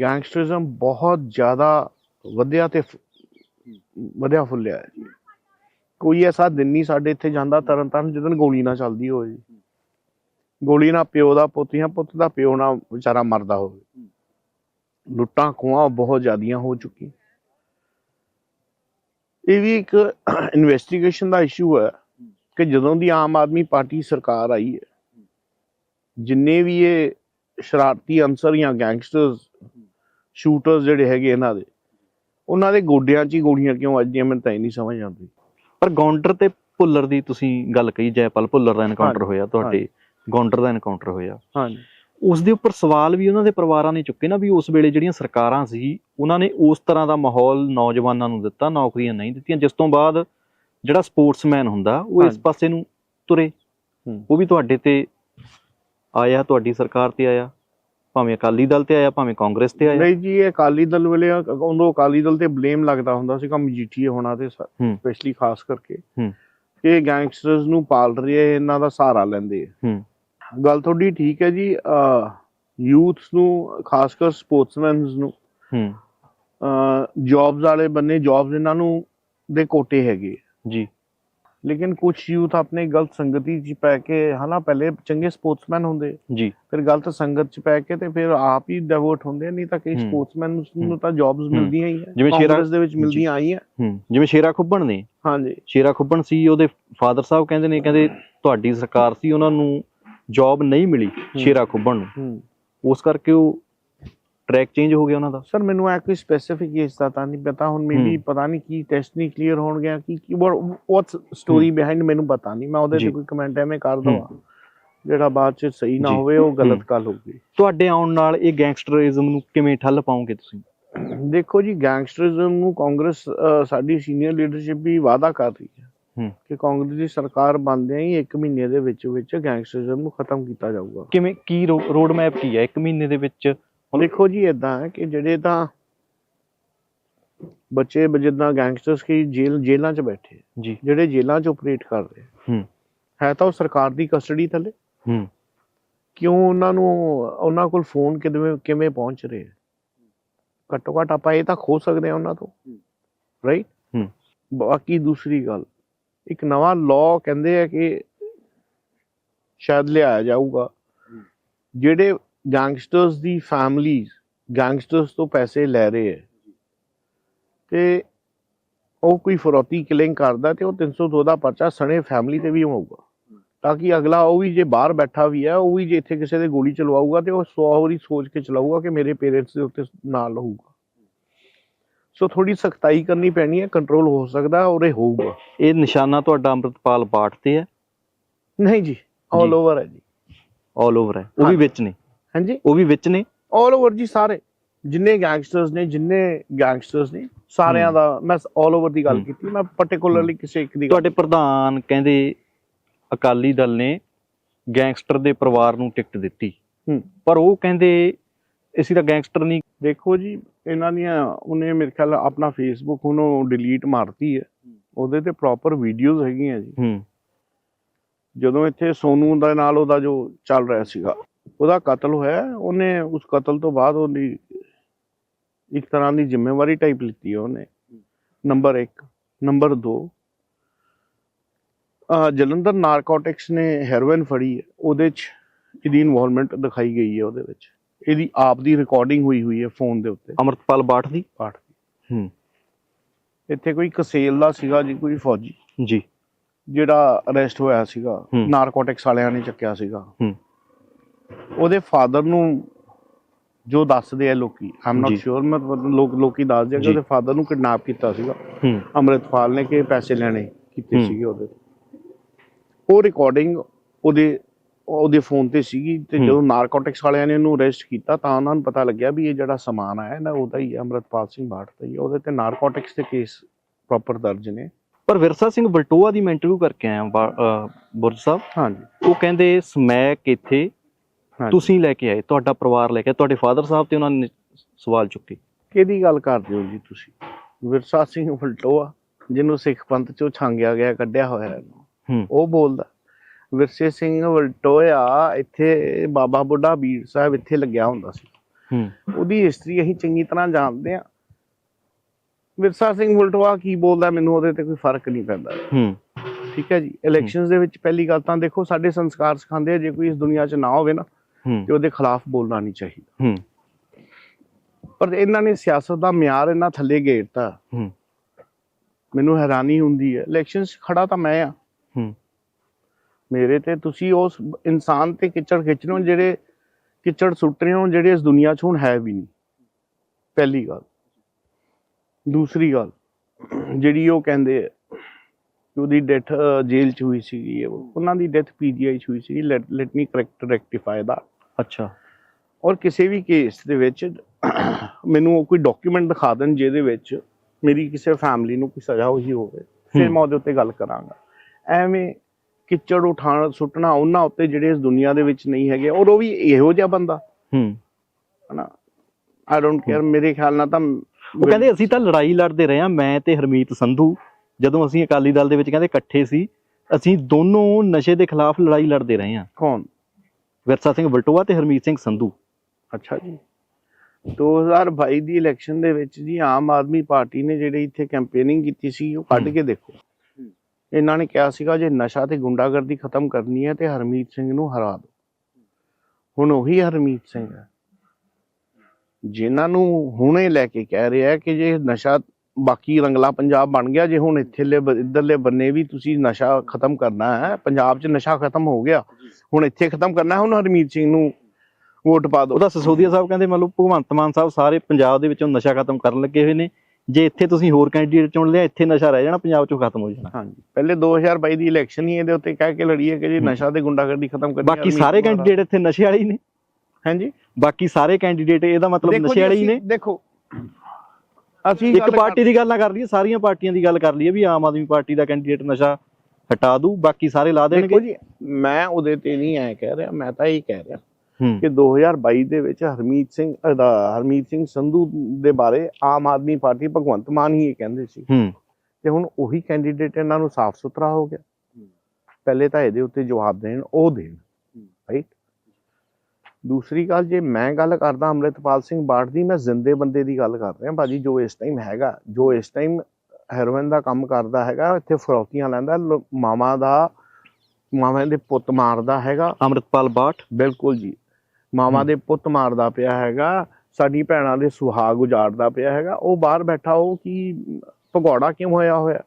ਗੈਂਗਸਟਰਿਜ਼ਮ ਬਹੁਤ ਜ਼ਿਆਦਾ ਵਧਿਆ ਤੇ ਵਧਿਆ ਫੁੱਲਿਆ ਹੈ। ਕੋਈ ਐਸਾ ਦਿਨ ਨਹੀਂ ਸਾਡੇ ਇੱਥੇ ਜਾਂਦਾ ਤਰਨ ਤਾਰਨ ਜਦੋਂ ਗੋਲੀ ਨਾ ਚੱਲਦੀ ਹੋਵੇ ਜੀ। ਗੋਲੀ ਨਾ ਪਿਓ ਦਾ ਪੁੱਤ ਜਾਂ ਪੁੱਤ ਦਾ ਪਿਓ ਨਾ ਵਿਚਾਰਾ ਮਰਦਾ ਹੋਵੇ। ਲੁੱਟਾਂ ਖੋਹਾਂ ਬਹੁਤ ਜ਼ਿਆਦੀਆਂ ਹੋ ਚੁੱਕੀ ਇਹ ਵੀ ਇੱਕ ਇਨਵੈਸਟੀਗੇਸ਼ਨ ਦਾ ਇਸ਼ੂ ਹੈ। ਕਿ ਜਦੋਂ ਦੀ ਆਮ ਆਦਮੀ ਪਾਰਟੀ ਸਰਕਾਰ ਆਈ ਹੈ ਜਿੰਨੇ ਵੀ ਇਹ ਸ਼ਰਾਰਤੀ ਅਨਸਰ ਜਾਂ ਗੈਂਗਸਟਰਸ ਸ਼ੂਟਰਸ ਜਿਹੜੇ ਹੈਗੇ ਇਹਨਾਂ ਦੇ ਉਹਨਾਂ ਦੇ ਗੋਡਿਆਂ 'ਚ ਹੀ ਗੋਲੀਆਂ ਕਿਉਂ ਵੱਜਦੀਆਂ ਮੈਨੂੰ ਤਾਂ ਇਹ ਨਹੀਂ ਸਮਝ ਆਉਂਦੀ। ਪਰ ਗੌਂਡਰ ਤੇ ਭੁੱਲਰ ਦੀ ਤੁਸੀਂ ਗੱਲ ਕਹੀ ਜੈਪਾਲ ਭੁੱਲਰ ਦਾ ਐਨਕਾਊਂਟਰ ਹਾਂਜੀ, ਹੋਇਆ ਤੁਹਾਡੇ ਗੌਂਡਰ ਦਾ ਐਨਕਾਊਂਟਰ ਹੋਇਆ। ਹਾਂਜੀ। ਉਸ ਦੇ ਉੱਪਰ ਸਵਾਲ ਵੀ ਉਹਨਾਂ ਦੇ ਪਰਿਵਾਰਾਂ ਨੇ ਚੁੱਕੇ ਨਾ ਵੀ ਉਸ ਵੇਲੇ ਜਿਹੜੀਆਂ ਸਰਕਾਰਾਂ ਸੀ ਉਹਨਾਂ ਨੇ ਉਸ ਤਰ੍ਹਾਂ ਦਾ ਮਾਹੌਲ ਨੌਜਵਾਨਾਂ ਨੂੰ ਦਿੱਤਾ ਨੌਕਰੀਆਂ ਨਹੀਂ ਦਿੱਤੀਆਂ। ਜਿਸ ਤੋਂ ਬਾਅਦ ਜਿਹੜਾ ਸਪੋਰਟਸਮੈਨ ਹੁੰਦਾ ਉਹ ਇਸ। ਪਾਸੇ ਨੂੰ ਤੁਰੇ। ਉਹ ਵੀ ਤੁਹਾਡੇ ਤੇ ਆਇਆ ਤੁਹਾਡੀ ਸਰਕਾਰ ਤੇ ਆਇਆ ਭਾਵੇਂ ਅਕਾਲੀ ਦਲ ਤੇ ਆਇਆ ਭਾਵੇਂ ਕਾਂਗਰਸ ਤੇ ਆਇਆ ਨਹੀਂ ਜੀ ਇਹ ਅਕਾਲੀ ਦਲ ਵੇਲੇ ਉਦੋਂ ਅਕਾਲੀ ਦਲ ਤੇ ਬਲੇਮ ਲੱਗਦਾ ਹੁੰਦਾ ਸੀ ਕੰਮ ਜੀਟੀਏ ਹੋਣਾ ਤੇ। ਸਪੈਸ਼ਲੀ ਖਾਸ ਕਰਕੇ। ਕਿ ਗੈਂਗਸਟਰਸ ਨੂੰ ਪਾਲ ਰਹੇ ਇਹਨਾਂ ਦਾ ਸਹਾਰਾ ਲੈਂਦੇ ਆ ਹੂੰ ਗੱਲ ਤੁਹਾਡੀ ਠੀਕ ਹੈ ਜੀ ਯੂਥਸ ਨੂੰ ਖਾਸ ਕਰ ਸਪੋਰਟਸਮੈਨਸ ਨੂੰ ਹੂੰ ਜੌਬਸ ਵਾਲੇ ਬੰਨੇ ਜੌਬਸ ਇਹਨਾਂ ਨੂੰ ਦੇ ਕੋਟੇ ਹੈਗੇ ਜੀ। ਲੇਕਿਨ ਕੁਝ ਯੂਥ ਆਪਣੇ ਗਲਤ ਸੰਗਤੀ 'ਚ ਪੈ ਕੇ ਹਨਾ ਪਹਿਲੇ ਚੰਗੇ ਸਪੋਰਟਸਮੈਨ ਹੁੰਦੇ। ਜੀ। ਫਿਰ ਗਲਤ ਸੰਗਤ 'ਚ ਪੈ ਕੇ ਤੇ ਫਿਰ ਆਪ ਹੀ ਡਿਵਰਟ ਹੁੰਦੇ ਨਹੀਂ ਤਾਂ ਕਈ ਹੂੰ। ਸਪੋਰਟਸਮੈਨ ਨੂੰ ਤਾਂ ਜੌਬਸ ਮਿਲਦੀਆਂ ਹੀ ਆ। ਜਿਵੇਂ ਸ਼ੇਰਾ- ਦੇ ਵਿੱਚ ਮਿਲਦੀਆਂ ਆਈਆਂ। ਹੂੰ। ਜਿਵੇਂ ਸ਼ੇਰਾ ਖੁੱਬਣ ਨੇ। ਹਾਂਜੀ। ਸ਼ੇਰਾ ਖੁੱਬਣ ਸੀ ਉਹਦੇ ਫਾਦਰ ਸਾਹਿਬ ਕਹਿੰਦੇ ਨੇ ਕਹਿੰਦੇ ਤੁਹਾਡੀ ਸਰਕਾਰ ਸੀ ਉਹਨਾਂ ਨੂੰ ਜੌਬ ਨਹੀਂ ਮਿਲੀ ਸ਼ੇਰਾ ਖੁੱਬਣ ਨੂੰ। ਹੂੰ। ਉਸ ਕਰਕੇ ਉਹ ਟਰੈਕ ਚੇਂਜ ਹੋ ਗਿਆ ਉਹਨਾਂ ਦਾ ਸਰ ਮੈਨੂੰ ਇਹ ਕੋਈ ਸਪੈਸੀਫਿਕ ਕੇਸ ਦਾ ਤਾਂ ਨਹੀਂ ਪਤਾ ਹੁਣ ਮੇਬੀ। ਪਤਾ ਨਹੀਂ ਕੀ ਟੈਸਟ ਨਹੀਂ ਕਲੀਅਰ ਹੋਣ ਗਿਆ ਕੀ ਕੀ ਵਾਟਸ ਸਟੋਰੀ ਬਿਹਾਈਂਡ ਮੈਨੂੰ ਪਤਾ ਨਹੀਂ ਮੈਂ ਉਹਦੇ। ਤੇ ਕੋਈ ਕਮੈਂਟ ਐਵੇਂ ਕਰ ਦਵਾਂ ਜਿਹੜਾ ਬਾਅਦ ਚ ਸਹੀ ਨਾ। ਹੋਵੇ ਉਹ ਗਲਤ। ਗੱਲ ਹੋਊਗੀ ਤੁਹਾਡੇ ਆਉਣ ਨਾਲ ਇਹ ਗੈਂਗਸਟਰਿਜ਼ਮ ਨੂੰ ਕਿਵੇਂ ਠੱਲ ਪਾਓਗੇ ਤੁਸੀਂ ਦੇਖੋ ਜੀ ਗੈਂਗਸਟਰਿਜ਼ਮ ਨੂੰ ਕਾਂਗਰਸ ਸਾਡੀ ਸੀਨੀਅਰ ਲੀਡਰਸ਼ਿਪ ਵੀ ਵਾਅਦਾ ਕਰ ਰਹੀ ਹੈ। ਕਿ ਕਾਂਗਰਸ ਦੀ ਸਰਕਾਰ ਬਣਦਿਆਂ ਹੀ 1 ਮਹੀਨੇ ਦੇ ਵਿੱਚ ਵਿੱਚ ਗੈਂਗਸਟਰਿਜ਼ਮ ਨੂੰ ਖਤਮ ਕੀਤਾ ਜਾਊਗਾ ਕਿਵੇਂ ਕੀ ਰੋਡ ਮੈਪ ਕੀ ਹੈ ਇੱਕ ਮਹੀਨੇ ਦੇ ਵਿੱਚ ਦੇਖੋ ਜੀ ਇਦਾਂ ਕਿ ਜਿਹੜੇ ਤਾਂ ਬੱਚੇ ਜਿੱਦਾਂ ਗੈਂਗਸਟਰਸ ਕੀ ਜੇਲ੍ਹ ਜੇਲ੍ਹਾਂ 'ਚ ਬੈਠੇ ਜੀ। ਜਿਹੜੇ ਜੇਲ੍ਹਾਂ 'ਚ ਆਪਰੇਟ ਕਰ ਰਹੇ ਹੂੰ। ਹੈ ਤਾਂ ਉਹ ਸਰਕਾਰ ਦੀ ਕਸਟਡੀ ਥੱਲੇ? ਹੂੰ। ਕਿਉਂ ਉਹਨਾਂ ਨੂੰ ਉਹਨਾਂ ਕੋਲ ਫੋਨ ਕਿਵੇਂ ਕਿਵੇਂ ਪਹੁੰਚ ਰਹੇ ਆ? ਘੱਟੋ ਘੱਟ ਆਪਾਂ ਇਹ ਤਾਂ ਖੋ ਸਕਦੇ ਹਾਂ ਉਹਨਾਂ ਤੋਂ। ਰਾਈਟ ਹੂੰ। ਬਾਕੀ ਦੂਸਰੀ ਗੱਲ ਇੱਕ ਨਵਾਂ ਲਾਅ ਕਹਿੰਦੇ ਆ ਕਿ ਸ਼ਾਇਦ ਲਿਆਇਆ ਜਾਊਗਾ। ਜਿਹੜੇ ਗੈਂਗਸਟਰਸ ਦੀ ਫੈਮਲੀਜ਼ ਗੈਂਗਸਟਰਸ ਤੋਂ ਪੈਸੇ ਲੈ ਰਹੇ ਹੈ। ਤੇ ਉਹ ਕੋਈ ਫਰੋਤੀ ਕਿਲਿੰਗ ਕਰਦਾ ਤੇ ਉਹ 302 ਦਾ ਪਰਚਾ ਸਣੇ ਫੈਮਲੀ ਤੇ ਵੀ ਹੋਊਗਾ। ਤਾਂ ਕਿ ਅਗਲਾ ਉਹ ਵੀ ਜੇ ਬਾਹਰ ਬੈਠਾ ਵੀ ਹੈ ਉਹ ਵੀ ਜੇ ਇੱਥੇ ਕਿਸੇ ਦੇ ਗੋਲੀ ਚਲਵਾਊਗਾ ਤੇ ਉਹ ਸੌ ਵਾਰੀ ਸੋਚ ਕੇ ਚਲਾਊਗਾ ਕਿ ਮੇਰੇ ਪੇਰੈਂਟਸ ਦੇ ਉੱਤੇ ਨਾਲ ਹੋਊਗਾ ਸੋ ਥੋੜੀ ਸਖਤਾਈ ਕਰਨੀ ਪੈਣੀ ਹੈ ਕੰਟਰੋਲ ਹੋ ਸਕਦਾ ਔਰ ਇਹ ਹੋਊਗਾ। ਇਹ ਨਿਸ਼ਾਨਾ ਤੁਹਾਡਾ ਅੰਮ੍ਰਿਤਪਾਲ ਬਾਟ ਤੇ ਹੈ? ਨਹੀਂ ਜੀ ਆਲ। ਓਵਰ ਹੈ ਜੀ। ਆਲ ਓਵਰ ਹੈ ਉਹ ਵੀ। ਵਿੱਚ ਨੇ। ਹਾਂਜੀ। ਉਹ ਵੀ ਵਿੱਚ ਨੇ? ਆਲ ਓਵਰ ਜੀ ਸਾਰੇ। ਜਿੰਨੇ ਗੈਂਗਸਟਰਸ ਨੇ ਜਿੰਨੇ ਗੈਂਗਸਟਰਸ ਨੇ ਸਾਰਿਆਂ। ਦਾ ਮੈਂ ਆਲ ਓਵਰ ਦੀ ਗੱਲ। ਕੀਤੀ। ਮੈਂ ਪਾਰਟਿਕੂਲਰਲੀ ਕਿਸੇ ਇੱਕ ਦੀ ਤੁਹਾਡੇ ਪ੍ਰਧਾਨ ਕਹਿੰਦੇ ਅਕਾਲੀ ਦਲ ਨੇ ਗੈਂਗਸਟਰ ਦੇ ਪਰਿਵਾਰ ਨੂੰ ਟਿਕਟ ਦਿੱਤੀ। ਪਰ ਉਹ ਕਹਿੰਦੇ ਅਸੀਂ ਤਾਂ ਗੈਂਗਸਟਰ ਨਹੀਂ। ਦੇਖੋ ਜੀ ਇਹਨਾਂ ਦੀਆਂ ਉਹਨੇ ਮੇਰੇ ਖਿਆਲ ਆਪਣਾ ਫੇਸਬੁੱਕ ਉਹਨੂੰ ਡਿਲੀਟ ਮਾਰਤੀ ਹੈ। ਉਹਦੇ ਤੇ ਪ੍ਰੋਪਰ ਵੀਡੀਓਜ਼ ਹੈਗੀਆਂ ਜੀ। ਹੂੰ। ਜਦੋਂ ਇੱਥੇ ਸੋਨੂ ਦਾ ਨਾਲ ਉਹਦਾ ਜੋ ਚੱਲ ਰਿਹਾ ਸੀਗਾ। ਉਹਦਾ ਕਤਲ ਹੋਇਆ ਉਹਨੇ ਉਸ ਕਤਲ ਤੋਂ ਬਾਅਦ ਉਹਦੀ ਇੱਕ ਤਰ੍ਹਾਂ ਦੀ ਜ਼ਿੰਮੇਵਾਰੀ ਟਾਈਪ ਲਿੱਤੀ ਉਹਨੇ। ਨੰਬਰ 1 ਨੰਬਰ 2 ਜਲੰਧਰ ਨਾਰਕੋਟਿਕਸ ਨੇ ਹੈਰੋਇਨ ਫੜੀ ਹੈ ਉਹਦੇ 'ਚ ਇਹਦੀ ਇਨਵੋਲਵਮੈਂਟ ਦਿਖਾਈ ਗਈ ਹੈ ਉਹਦੇ ਵਿੱਚ। ਇਹਦੀ ਆਪ ਦੀ ਰਿਕਾਰਡਿੰਗ ਹੋਈ ਹੋਈ ਹੈ ਫੋਨ ਦੇ ਉੱਤੇ। ਅਮਰਤਪਾਲ ਬਾਟ ਦੀ? ਪਾਠ ਹੂੰ। ਇੱਥੇ ਕੋਈ ਕਸੇਲ ਦਾ ਸੀਗਾ ਜੀ ਕੋਈ ਫੌਜੀ। ਜੀ। ਜਿਹੜਾ ਅਰੈਸਟ ਹੋਇਆ ਸੀਗਾ। ਨਾਰਕੋਟਿਕਸ ਵਾਲਿਆਂ ਨੇ ਚੱਕਿਆ ਸੀਗਾ। ਹੂੰ। ਉਹਦੇ ਫਾਦਰ ਨੂੰ ਜੋ ਦੱਸਦੇ ਆ ਲੋਕੀ ਆਮ ਨਾਟ। ਸ਼ੋਰ ਮੈਂ ਲੋਕ ਲੋਕੀ ਦੱਸਦੇ ਆ ਕਿ। ਉਹਦੇ ਫਾਦਰ ਨੂੰ ਕਿਡਨੈਪ ਕੀਤਾ ਸੀਗਾ ਅੰਮ੍ਰਿਤਪਾਲ ਨੇ ਕਿ ਪੈਸੇ ਲੈਣੇ ਕੀਤੇ। ਸੀਗੇ ਉਹਦੇ ਉਹ ਰਿਕਾਰਡਿੰਗ ਉਹਦੇ ਉਹਦੇ ਫੋਨ ਤੇ ਸੀਗੀ ਤੇ। ਜਦੋਂ ਨਾਰਕੋਟਿਕਸ ਵਾਲਿਆਂ ਨੇ ਉਹਨੂੰ ਅਰੈਸਟ ਕੀਤਾ ਤਾਂ ਉਹਨਾਂ ਨੂੰ ਪਤਾ ਲੱਗਿਆ ਵੀ ਇਹ ਜਿਹੜਾ ਸਮਾਨ ਆਇਆ ਨਾ ਉਹਦਾ ਹੀ ਅੰਮ੍ਰਿਤਪਾਲ ਸਿੰਘ ਬਾਠ ਦਾ ਹੀ। ਉਹਦੇ ਤੇ ਨਾਰਕੋਟਿਕਸ ਦੇ ਕੇਸ ਪ੍ਰੋਪਰ ਦਰਜ ਨੇ ਪਰ ਵਿਰਸਾ ਸਿੰਘ ਬਲਟੋਆ ਦੀ ਮੈਂ ਇੰਟਰਵਿਊ ਕਰਕੇ ਆਇਆ ਬੁਰਜ ਸਾਹਿਬ ਹਾਂਜੀ ਉਹ ਕਹਿੰਦੇ ਸਮੈਕ ਇੱਥੇ। ਤੁਸੀਂ ਲੈ ਕੇ ਆਏ ਤੁਹਾਡਾ ਪਰਿਵਾਰ ਲੈ ਕੇ ਤੁਹਾਡੇ ਫਾਦਰ ਸਾਹਿਬ ਤੇ ਉਹਨਾਂ ਨੇ ਸਵਾਲ ਚੁੱਕੇ। ਕਿਹਦੀ ਗੱਲ ਕਰਦੇ ਹੋ ਜੀ ਤੁਸੀਂ? ਵਿਰਸਾ ਸਿੰਘ ਫਲਟੋਆ ਜਿਹਨੂੰ ਸਿੱਖ ਪੰਥ ਚੋਂ ਛਾਂਗਿਆ ਗਿਆ ਕੱਢਿਆ ਹੋਇਆ ਹੈ। ਉਹ ਬੋਲਦਾ ਵਿਰਸੇ ਸਿੰਘ ਵਲਟੋਇਆ ਇੱਥੇ ਬਾਬਾ ਬੁੱਢਾ ਬੀੜ ਸਾਹਿਬ ਇੱਥੇ ਲੱਗਿਆ ਹੁੰਦਾ ਸੀ। ਉਹਦੀ ਹਿਸਟਰੀ ਅਸੀਂ ਚੰਗੀ ਤਰ੍ਹਾਂ ਜਾਣਦੇ ਆ ਵਿਰਸਾ ਸਿੰਘ ਵਲਟੋਆ ਕੀ ਬੋਲਦਾ ਮੈਨੂੰ ਉਹਦੇ ਤੇ ਕੋਈ ਫ਼ਰਕ ਨਹੀਂ ਪੈਂਦਾ। ਠੀਕ ਹੈ ਜੀ? ਇਲੈਕਸ਼ਨਸ ਦੇ ਵਿੱਚ ਪਹਿਲੀ ਗੱਲ ਤਾਂ ਦੇਖੋ ਸਾਡੇ ਸੰਸਕਾਰ ਸਿਖਾਉਂਦੇ ਆ ਜੇ ਕੋਈ ਇਸ ਦੁਨੀਆ 'ਚ ਨਾ ਹੋਵੇ ਨਾ ਤੇ ਉਹਦੇ ਖਿਲਾਫ ਬੋਲਣਾ ਨਹੀਂ ਚਾਹੀਦਾ। ਹੂੰ। ਪਰ ਇਹਨਾਂ ਨੇ ਸਿਆਸਤ ਦਾ ਮਿਆਰ ਇੰਨਾ ਥੱਲੇ ਗੇਰਤਾ ਹੂੰ। ਮੈਨੂੰ ਹੈਰਾਨੀ ਹੁੰਦੀ ਹੈ। ਇਲੈਕਸ਼ਨਸ ਖੜਾ ਤਾਂ ਮੈਂ ਆ ਹੂੰ। ਮੇਰੇ ਤੇ ਤੁਸੀਂ ਉਸ ਇਨਸਾਨ ਤੇ ਕਿਚੜ ਖਿੱਚ ਰਹੇ ਹੋ ਜਿਹੜੇ ਕਿਚੜ ਸੁੱਟ ਰਹੇ ਹੋ ਜਿਹੜੇ ਇਸ ਦੁਨੀਆ 'ਚ ਹੁਣ ਹੈ ਵੀ ਨਹੀਂ। ਪਹਿਲੀ ਗੱਲ। ਦੂਸਰੀ ਗੱਲ ਜਿਹੜੀ ਉਹ ਕਹਿੰਦੇ ਆ ਉਹਦੀ ਡੈਥ ਜੇਲ੍ਹ 'ਚ ਹੋਈ ਸੀਗੀ ਉਹ- ਉਹਨਾਂ ਦੀ ਡੈਥ ਪੀਜੀਆਈ 'ਚ ਹੋਈ ਸੀ ਲੈਟ ਮੀ ਕਰੈਕਟ ਰੈਕਟੀਫਾਈ ਦਾ। ਅੱਛਾ। ਔਰ ਕਿਸੇ ਵੀ ਕੇਸ ਦੇ ਵਿੱਚ ਮੈਨੂੰ ਉਹ ਕੋਈ ਡਾਕੂਮੈਂਟ ਦਿਖਾ ਦੇਣ ਜਿਹਦੇ ਵਿੱਚ ਮੇਰੀ ਕਿਸੇ ਫੈਮਿਲੀ ਨੂੰ ਕੋਈ ਸਜ਼ਾ ਹੋਈ ਹੋਵੇ ਫਿਰ। ਮੈਂ ਉਹਦੇ ਉੱਤੇ ਗੱਲ ਕਰਾਂਗਾ। ਐਵੇਂ ਕਿਚੜ ਉਠਾਣ ਸੁੱਟਣਾ ਉਹਨਾਂ ਉੱਤੇ ਜਿਹੜੇ ਇਸ ਦੁਨੀਆ ਦੇ ਵਿੱਚ ਨਹੀਂ ਹੈਗੇ ਔਰ ਉਹ ਵੀ ਇਹੋ ਜਿਹਾ ਬੰਦਾ। ਹੂੰ। ਹਨਾ? ਆਈ ਡੋਨਟ ਕੇਅਰ ਮੇਰੇ ਖਿਆਲ ਨਾਲ ਤਾਂ ਉਹ ਕਹਿੰਦੇ ਅਸੀਂ ਤਾਂ ਲੜਾਈ ਲੜਦੇ ਰਹੇ ਹਾਂ ਮੈਂ ਤੇ ਹਰਮੀਤ ਸੰਧੂ ਜਦੋਂ ਅਸੀਂ ਅਕਾਲੀ ਦਲ ਦੇ ਵਿੱਚ ਕਹਿੰਦੇ ਇਕੱਠੇ ਸੀ ਅਸੀਂ ਦੋਨੋਂ ਨਸ਼ੇ ਦੇ ਖਿਲਾਫ ਲੜਾਈ ਲੜਦੇ ਰਹੇ ਹਾਂ। ਕੌਣ? ਵਿਰਸਾ ਸਿੰਘ ਵਲਟੋਆ ਤੇ ਹਰਮੀਤ ਸਿੰਘ ਸੰਧੂ। ਅੱਛਾ ਜੀ। 2022 ਦੀ ਇਲੈਕਸ਼ਨ ਦੇ ਵਿੱਚ ਜੀ ਆਮ ਆਦਮੀ ਪਾਰਟੀ ਨੇ ਜਿਹੜੀ ਇੱਥੇ ਕੈਂਪੇਨਿੰਗ ਕੀਤੀ ਸੀ ਉਹ ਕੱਢ। ਕੇ ਦੇਖੋ। ਇਹਨਾਂ ਨੇ ਕਿਹਾ ਸੀਗਾ ਜੇ ਨਸ਼ਾ ਤੇ ਗੁੰਡਾਗਰਦੀ ਖਤਮ ਕਰਨੀ ਹੈ ਤੇ ਹਰਮੀਤ ਸਿੰਘ ਨੂੰ ਹਰਾ ਦਿਓ। ਹੁਣ ਉਹੀ ਹਰਮੀਤ ਸਿੰਘ ਹੈ। ਜਿਨ੍ਹਾਂ ਨੂੰ ਹੁਣੇ ਲੈ ਕੇ ਕਹਿ ਰਿਹਾ ਕਿ ਜੇ ਨਸ਼ਾ ਬਾਕੀ ਰੰਗਲਾ ਪੰਜਾਬ ਬਣ ਗਿਆ ਜੇ ਹੁਣ ਇੱਥੇਲੇ ਇੱਧਰਲੇ ਬੰਨੇ ਵੀ ਤੁਸੀਂ ਨਸ਼ਾ ਖਤਮ ਕਰਨਾ ਹੈ ਪੰਜਾਬ 'ਚ ਨਸ਼ਾ ਖਤਮ ਹੋ ਗਿਆ। ਹੁਣ ਇੱਥੇ ਖਤਮ ਕਰਨਾ ਹੈ ਹੁਣ ਹਰਮੀਤ ਸਿੰਘ ਨੂੰ ਵੋਟ ਪਾ ਦਿਓ। ਉਹਦਾ ਸਸੋਦੀਆ ਸਾਹਿਬ ਕਹਿੰਦੇ ਮੰਨ ਲਓ ਭਗਵੰਤ ਮਾਨ ਸਾਹਿਬ ਸਾਰੇ ਪੰਜਾਬ ਦੇ ਵਿੱਚੋਂ ਨਸ਼ਾ ਖਤਮ ਕਰਨ ਲੱਗੇ ਹੋਏ ਨੇ। ਜੇ ਇੱਥੇ ਤੁਸੀਂ ਹੋਰ ਕੈਂਡੀਡੇਟ ਚੁਣ ਲਿਆ ਇੱਥੇ ਨਸ਼ਾ ਰਹਿ ਜਾਣਾ ਪੰਜਾਬ ਚੋਂ ਖਤਮ ਹੋ ਜਾਣਾ। ਹਾਂਜੀ। ਪਹਿਲੇ 2022 ਦੀ ਇਲੈਕਸ਼ਨ ਹੀ ਇਹਦੇ ਉੱਤੇ ਕਹਿ ਕੇ ਲੜੀਏ ਕਿ ਜੀ। ਨਸ਼ਾ ਤੇ ਗੁੰਡਾਗਰਦੀ ਖਤਮ ਕਰਨੀ ਬਾਕੀ ਸਾਰੇ ਕੈਂਡੀਡੇਟ ਇੱਥੇ ਨਸ਼ੇ ਵਾਲੇ ਹੀ ਨੇ। ਹਾਂਜੀ। ਬਾਕੀ ਸਾਰੇ ਕੈਂਡੀਡੇਟ ਇਹਦਾ ਮਤਲਬ ਨਸ਼ੇ ਵਾਲੇ ਹੀ ਨੇ। ਦੇਖੋ ਅਸੀਂ ਇੱਕ ਪਾਰਟੀ ਦੀ ਗੱਲ ਨਾ ਕਰ ਲਈਏ ਸਾਰੀਆਂ ਪਾਰਟੀਆਂ ਦੀ ਗੱਲ ਕਰ ਲਈਏ ਵੀ ਆਮ ਆਦਮੀ ਪਾਰਟੀ ਦਾ ਕੈਂਡੀਡੇਟ ਨਸ਼ਾ ਹਟਾ ਦੂ ਬਾਕੀ ਸਾਰੇ ਲਾ ਦੇਖੋ ਦੇਣਗੇ ਜੀ ਮੈਂ ਉਹਦੇ ਤੇ ਨਹੀਂ ਐ ਕਹਿ ਰਿਹਾ ਮੈਂ ਤਾਂ ਇਹ ਕਹਿ ਰਿਹਾ ਕਿ 2022 ਦੇ ਵਿੱਚ ਹਰਮੀਤ ਸਿੰਘ ਅਹ, ਦਾ- ਹਰਮੀਤ ਸਿੰਘ ਸੰਧੂ ਦੇ ਬਾਰੇ ਆਮ ਆਦਮੀ ਪਾਰਟੀ ਭਗਵੰਤ ਮਾਨ ਹੀ ਇਹ ਕਹਿੰਦੇ ਸੀ। ਤੇ ਹੁਣ ਉਹੀ ਕੈਂਡੀਡੇਟ ਇਹਨਾਂ ਨੂੰ ਸਾਫ਼ ਸੁਥਰਾ ਹੋ ਗਿਆ। ਪਹਿਲੇ ਤਾਂ ਇਹਦੇ ਉੱਤੇ ਜਵਾਬ ਦੇਣ ਉਹ ਦੇਣ। ਰਾਈਟ ਦੂਸਰੀ ਗੱਲ ਜੇ ਮੈਂ ਗੱਲ ਕਰਦਾ ਅੰਮ੍ਰਿਤਪਾਲ ਸਿੰਘ ਬਾੜ ਦੀ ਮੈਂ ਜ਼ਿੰਦੇ ਬੰਦੇ ਦੀ ਗੱਲ ਕਰ ਰਿਹਾ ਭਾਜੀ ਜੋ ਇਸ ਟਾਈਮ ਹੈਗਾ ਜੋ ਇਸ ਟਾਈਮ ਹੈਰੋਇਨ ਦਾ ਕੰਮ ਕਰਦਾ ਹੈਗਾ ਇੱਥੇ ਫਰੌਤੀਆਂ ਲੈਂਦਾ ਮਾਮਾ ਦਾ ਮਾਮਾ ਦੇ ਪੁੱਤ ਮਾਰਦਾ ਹੈਗਾ। ਅਮਰਿਤਪਾਲ ਬਾਠ? ਬਿਲਕੁਲ ਜੀ। ਮਾਮਾ ਦੇ ਪੁੱਤ ਮਾਰਦਾ ਪਿਆ ਹੈਗਾ ਸਾਡੀ ਭੈਣਾਂ ਦੇ ਸੁਹਾਗ ਉਜਾੜਦਾ ਪਿਆ ਹੈਗਾ ਉਹ ਬਾਹਰ ਬੈਠਾ ਉਹ ਕੀ ਭਗੌੜਾ ਕਿਉਂ ਹੋਇਆ ਹੋਇਆ?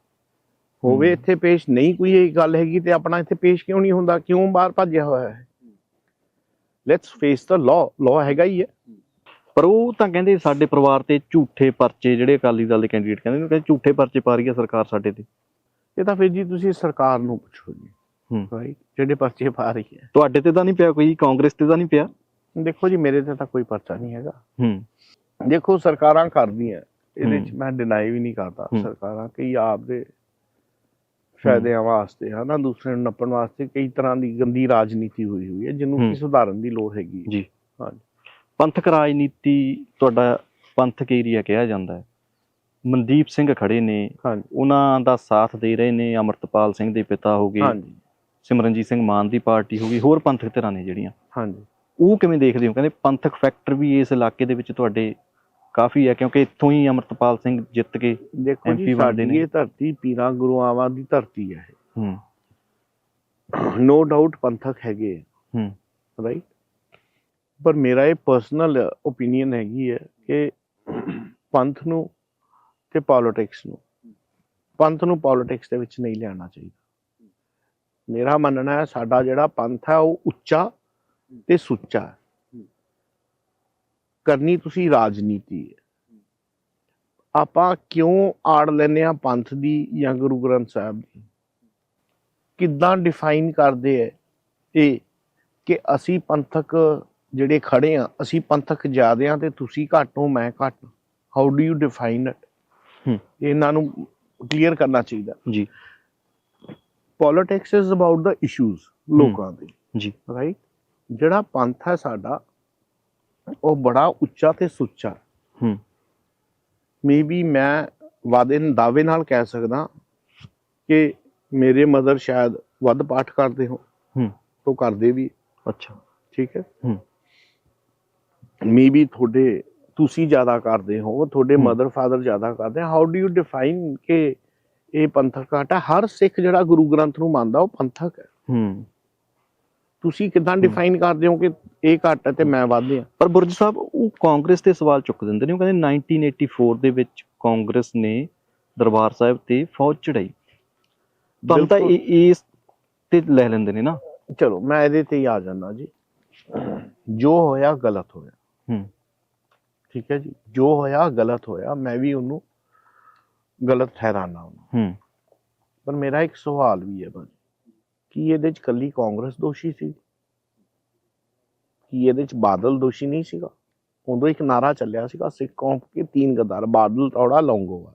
ਹੋਵੇ। ਇੱਥੇ ਪੇਸ਼ ਨਹੀਂ ਕੋਈ ਇਹ ਗੱਲ ਹੈਗੀ ਤੇ ਆਪਣਾ ਇੱਥੇ ਪੇਸ਼ ਕਿਉਂ ਨਹੀਂ ਹੁੰਦਾ ਕਿਉਂ ਬਾਹਰ ਭੱਜਿਆ ਹੋਇਆ ਹੈ let's face the law law ਹੈਗਾ ਹੀ ਹੈ। ਪਰ ਉਹ ਤਾਂ ਕਹਿੰਦੇ ਸਾਡੇ ਪਰਿਵਾਰ ਤੇ ਝੂਠੇ ਪਰਚੇ ਜਿਹੜੇ ਅਕਾਲੀ ਦਲ ਦੇ ਕੈਂਡੀਡੇਟ ਕਹਿੰਦੇ ਨੇ ਕਹਿੰਦੇ ਝੂਠੇ ਪਰਚੇ ਪਾ ਰਹੀ ਹੈ ਸਰਕਾਰ ਸਾਡੇ ਤੇ। ਇਹ ਤਾਂ ਫਿਰ ਜੀ ਤੁਸੀਂ ਸਰਕਾਰ ਨੂੰ ਪੁੱਛੋ ਜੀ ਹੂੰ। ਰਾਈਟ ਜਿਹੜੇ ਪਰਚੇ ਪਾ ਰਹੀ ਹੈ। ਤੁਹਾਡੇ ਤੇ ਤਾਂ ਨਹੀਂ ਪਿਆ ਕੋਈ ਕਾਂਗਰਸ ਤੇ ਤਾਂ ਨਹੀਂ ਪਿਆ? ਦੇਖੋ ਜੀ ਮੇਰੇ ਤੇ ਤਾਂ ਕੋਈ ਪਰਚਾ ਨਹੀਂ ਹੈਗਾ। ਹੂੰ। ਦੇਖੋ ਸਰਕਾਰਾਂ ਕਰਦੀਆਂ ਇਹਦੇ ਚ ਹਮ। ਮੈਂ ਡਿਨਾਈ ਵੀ ਨਹੀਂ ਕਰਦਾ। ਸਰਕਾਰਾਂ ਕਈ ਆਪਦੇ ਫਾਇਦਿਆਂ ਵਾਸਤੇ ਹਨਾ ਦੂਸਰੇ ਨੂੰ ਨੱਪਣ ਵਾਸਤੇ ਕਈ ਤਰ੍ਹਾਂ ਦੀ ਗੰਦੀ ਰਾਜਨੀਤੀ ਹੋਈ ਹੋਈ ਹੈ ਜਿਹਨੂੰ। ਕਿ ਸੁਧਾਰਨ ਦੀ ਲੋੜ ਹੈਗੀ। ਜੀ। ਹਾਂਜੀ। ਪੰਥਕ ਰਾਜਨੀਤੀ ਤੁਹਾਡਾ ਪੰਥਕ ਏਰੀਆ ਕਿਹਾ ਜਾਂਦਾ ਹੈ। ਮਨਦੀਪ ਸਿੰਘ ਖੜੇ ਨੇ ਉਹਨਾਂ ਦਾ ਸਾਥ ਦੇ ਰਹੇ ਨੇ ਅਮਰਤਪਾਲ ਸਿੰਘ ਦੇ ਪਿਤਾ ਹੋ ਗਏ ਹਾਂਜੀ। ਸਿਮਰਨਜੀਤ ਸਿੰਘ ਮਾਨ ਦੀ ਪਾਰਟੀ ਹੋ ਗਈ ਹੋਰ ਪੰਥਕ ਧਿਰਾਂ ਨੇ ਜਿਹੜੀਆਂ। ਹਾਂਜੀ। ਉਹ ਕਿਵੇਂ ਦੇਖਦੇ ਹੋ? ਕਹਿੰਦੇ ਪੰਥਕ ਫੈਕਟਰ ਵੀ ਇਸ ਇਲਾਕੇ ਦੇ ਵਿੱਚ ਤੁਹਾਡੇ ਕਾਫੀ ਹੈ ਕਿਉਂਕਿ ਇੱਥੋਂ ਹੀ ਅਮਰਤਪਾਲ ਸਿੰਘ ਜਿੱਤ ਕੇ ਦੇਖੋ ਜੀ MP ਬਣਦੇ ਸਾਡੀ ਨੇ। ਇਹ ਧਰਤੀ ਪੀਰਾਂ ਗੁਰੂਆਵਾਂ ਦੀ ਧਰਤੀ ਹੈ ਹੂੰ। ਨੋ ਡਾਊਟ ਪੰਥਕ ਹੈਗੇ ਹੂੰ। ਰਾਈਟ ਪਰ ਮੇਰਾ ਇਹ ਪਰਸਨਲ ਓਪੀਨੀਅਨ ਹੈਗੀ ਹੈ ਕਿ ਪੰਥ ਨੂੰ ਤੇ ਪੋਲਿਟਿਕਸ ਨੂੰ ਪੰਥ ਨੂੰ ਪੋਲਿਟਿਕਸ ਦੇ ਵਿੱਚ ਨਹੀਂ ਲਿਆਉਣਾ ਚਾਹੀਦਾ। ਮੇਰਾ ਮੰਨਣਾ ਹੈ ਸਾਡਾ ਜਿਹੜਾ ਪੰਥ ਹੈ ਉਹ ਉੱਚਾ ਤੇ ਸੁੱਚਾ ਹੈ। ਕਰਨੀ ਤੁਸੀਂ ਰਾਜਨੀਤੀ ਹੈ। ਆਪਾਂ ਕਿਉਂ ਆੜ ਲੈਨੇ ਆ ਪੰਥ ਦੀ ਜਾਂ ਗੁਰੂ ਗ੍ਰੰਥ ਸਾਹਿਬ ਦੀ? ਕਿੱਦਾਂ ਡਿਫਾਈਨ ਕਰਦੇ ਹੈ ਇਹ ਕਿ ਅਸੀਂ ਪੰਥਕ ਜਿਹੜੇ ਖੜੇ ਆ ਅਸੀਂ ਪੰਥਕ ਜ਼ਿਆਦੇ ਆ ਤੇ ਤੁਸੀਂ ਘੱਟ ਹੋ ਮੈਂ ਘੱਟ how do you define it. ਇਹਨਾਂ ਨੂੰ ਕਲੀਅਰ ਕਰਨਾ ਚਾਹੀਦਾ। ਜੀ। Politics is about the issues ਲੋਕਾਂ ਦੇ। ਜੀ। ਰਾਈਟ ਜਿਹੜਾ ਪੰਥ ਹੈ ਸਾਡਾ ਉਹ ਬੜਾ ਉੱਚਾ ਤੇ ਸੁੱਚਾ। ਹੂੰ। ਮੇਬੀ ਮੈਂ ਵਾਦੇ ਦਾਅਵੇ ਨਾਲ ਕਹਿ ਸਕਦਾ ਕਿ ਮੇਰੇ ਮਦਰ ਸ਼ਾਇਦ ਵੱਧ ਪਾਠ ਕਰਦੇ ਹੋ ਹੂੰ। ਤੋਂ ਕਰਦੇ ਵੀ। ਅੱਛਾ। ਠੀਕ ਹੈ? ਹੂੰ। ਮੇਬੀ ਤੁਹਾਡੇ ਤੁਸੀਂ ਜ਼ਿਆਦਾ ਕਰਦੇ ਹੋ ਤੁਹਾਡੇ। ਮਦਰ ਫਾਦਰ ਜ਼ਿਆਦਾ ਕਰਦੇ। ਹਾਊ ਡੂ ਯੂ ਡਿਫਾਈਨ ਕਿ ਇਹ ਪੰਥਕ ਘਾਟ ਹਰ ਸਿੱਖ ਜਿਹੜਾ ਗੁਰੂ ਗ੍ਰੰਥ ਨੂੰ ਮੰਨਦਾ ਉਹ ਪੰਥਕ ਹੈ? ਹੂੰ। ਤੁਸੀਂ ਕਿਦਾਂ ਡਿਫਾਈਨ ਕਰਦੇ ਹੋ ਕਿ ਇਹ ਘੱਟ ਹੈ ਤੇ ਮੈਂ ਵੱਧ ਹਾਂ? ਪਰ ਬੁਰਜ ਸਾਹਿਬ ਉਹ ਕਾਂਗਰਸ ਤੇ ਸਵਾਲ ਚੁੱਕ ਦਿੰਦੇ ਨੇ ਉਹ ਕਹਿੰਦੇ 1984 ਦੇ ਵਿੱਚ ਕਾਂਗਰਸ ਨੇ ਦਰਬਾਰ ਸਾਹਿਬ ਤੇ ਫੌਜ ਚੜਾਈ ਤੁਹਾਨੂੰ ਤਾਂ ਇਸ ਤੇ ਲੈ ਲੈਂਦੇ ਨੇ ਨਾ। ਚਲੋ ਮੈਂ ਇਹਦੇ ਤੇ ਹੀ ਆ ਜਾਂਦਾ ਜੀ। ਜੋ ਹੋਇਆ ਗਲਤ ਹੋਇਆ। ਹੂੰ। ਠੀਕ ਹੈ ਜੀ? ਜੋ ਹੋਇਆ ਗਲਤ ਹੋਇਆ ਮੈਂ ਵੀ ਉਹਨੂੰ ਗਲਤ ਉਹਨੂੰ। ਹੂੰ। ਪਰ ਮੇਰਾ ਇੱਕ ਸਵਾਲ ਵੀ ਹੈ ਭਾਜੀ। ਕੀ ਇਹਦੇ ਚ ਕੱਲੀ ਕਾਂਗਰਸ ਦੋਸ਼ੀ ਸੀ? ਕਿ ਇਹਦੇ ਚ ਬਾਦਲ ਦੋਸ਼ੀ ਨਹੀਂ ਸੀਗਾ? ਉਦੋਂ ਇੱਕ ਨਾਰਾ ਚੱਲਿਆ ਸੀਗਾ ਸਿੱਖ ਕੌਮ ਕੇ ਤਿੰਨ ਗਦਾਰ Badal Tohra Longowal.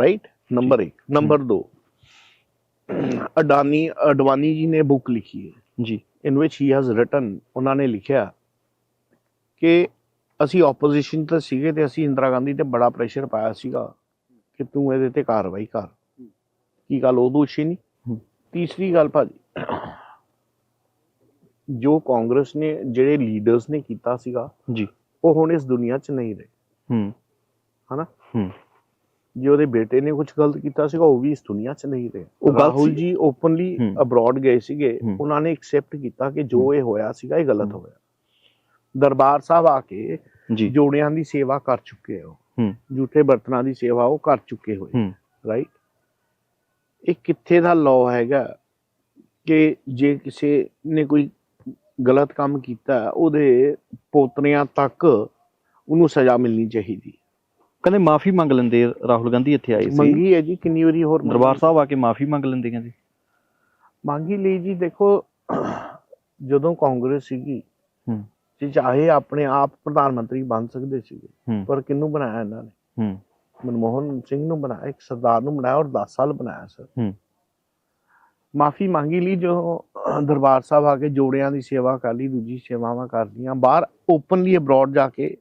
Right number 1 number 2 Adani Advani ji ਨੇ ਬੁੱਕ ਲਿਖੀ ਹੈ। ਜੀ। ਇਨ ਵਿਚ ਹੀ ਹੈਜ਼ ਰਿਟਨ ਉਹਨਾਂ ਨੇ ਲਿਖਿਆ ਕਿ ਅਸੀਂ ਆਪੋਜੀਸ਼ਨ ਤੇ ਸੀਗੇ ਤੇ ਅਸੀਂ ਇੰਦਰਾ ਗਾਂਧੀ ਤੇ ਬੜਾ ਪ੍ਰੈਸ਼ਰ ਪਾਇਆ ਸੀਗਾ ਕਿ ਤੂੰ ਇਹਦੇ ਤੇ ਕਾਰਵਾਈ ਕਰ। ਕੀ ਗੱਲ ਉਹ ਦੋਸ਼ੀ ਨਹੀਂ? ਤੀਸਰੀ ਗੱਲ ਭਾਜੀ ਜੋ ਕਾਂਗਰਸ ਨੇ ਜਿਹੜੇ ਲੀਡਰਸ ਨੇ ਕੀਤਾ ਸੀਗਾ ਜੀ। ਉਹ ਹੁਣ ਇਸ ਦੁਨੀਆ 'ਚ ਨਹੀਂ ਰਹੇ। ਹੂੰ। ਹਨਾ? ਹੂੰ। ਜੇ ਉਹਦੇ ਬੇਟੇ ਨੇ ਕੁਝ ਗਲਤ ਕੀਤਾ ਸੀਗਾ ਉਹ ਵੀ ਇਸ ਦੁਨੀਆ 'ਚ ਨਹੀਂ ਰਹੇ। ਉਹ ਰਾਹੁਲ? ਜੀ ਓਪਨਲੀ। ਅਬਰੋਡ ਗਏ ਸੀਗੇ। ਉਹਨਾਂ ਨੇ ਐਕਸੈਪਟ ਕੀਤਾ ਕਿ ਜੋ ਇਹ ਹੋਇਆ ਸੀਗਾ ਇਹ ਗਲਤ। ਹੋਇਆ। ਦਰਬਾਰ ਸਾਹਿਬ ਆ ਕੇ ਜੀ। ਜੋੜਿਆਂ ਦੀ ਸੇਵਾ ਕਰ ਚੁੱਕੇ ਹੋ। ਝੂਠੇ ਬਰਤਨਾਂ ਦੀ ਸੇਵਾ ਉਹ ਕਰ ਚੁੱਕੇ ਹੋਏ। ਰਾਈਟ ਇਹ ਕਿੱਥੇ ਦਾ ਲਾਅ ਹੈਗਾ ਕਿ ਜੇ ਕਿਸੇ ਨੇ ਕੋਈ ਗਲਤ ਕੰਮ ਕੀਤਾ ਉਹਦੇ ਪੋਤਰਿਆਂ ਤੱਕ ਉਹਨੂੰ ਸਜ਼ਾ ਮਿਲਣੀ ਚਾਹੀਦੀ। ਕਹਿੰਦੇ ਮਾਫੀ ਮੰਗ ਲੈਂਦੇ ਰਾਹੁਲ ਗਾਂਧੀ ਇੱਥੇ ਆਏ ਸੀ। ਮੰਗੀ ਹੈ ਜੀ ਕਿੰਨੀ ਵਾਰੀ ਹੋਰ? ਦਰਬਾਰ ਸਾਹਿਬ ਆ ਕੇ ਮਾਫੀ ਮੰਗ ਲੈਂਦੇ ਕਹਿੰਦੇ। ਮੰਗੀ ਲਈ ਜੀ ਦੇਖੋ ਜਦੋਂ ਕਾਂਗਰਸ ਸੀਗੀ ਹੂੰ। ਜੇ ਚਾਹੇ ਆਪਣੇ ਆਪ ਪ੍ਰਧਾਨ ਮੰਤਰੀ ਬਣ ਸਕਦੇ ਸੀਗੇ ਪਰ ਕਿਹਨੂੰ ਬਣਾਇਆ ਇਹਨਾਂ ਨੇ? ਹੂੰ। ਮਨਮੋਹਨ ਸਿੰਘ ਨੂੰ ਬਣਾਇਆ ਇੱਕ ਸਰਦਾਰ ਨੂੰ ਬਣਾਇਆ ਔਰ 10 ਸਾਲ ਬਣਾਇਆ ਸਰ। ਹੂੰ। ਮਾਫੀ ਮੰਗੀ ਲਈ ਜੋ ਦਰਬਾਰ ਸਾਹਿਬ ਆ ਕੇ ਜੋੜਿਆਂ ਦੀ ਸੇਵਾ ਕਰ ਲਈ ਦੂਜੀ ਸੇਵਾਵਾਂ ਕਰ ਲਈਆਂ। ਬਾਹਰ ਓਪਨਲੀ ਅਬਰੋਡ ਜਾ ਕੇ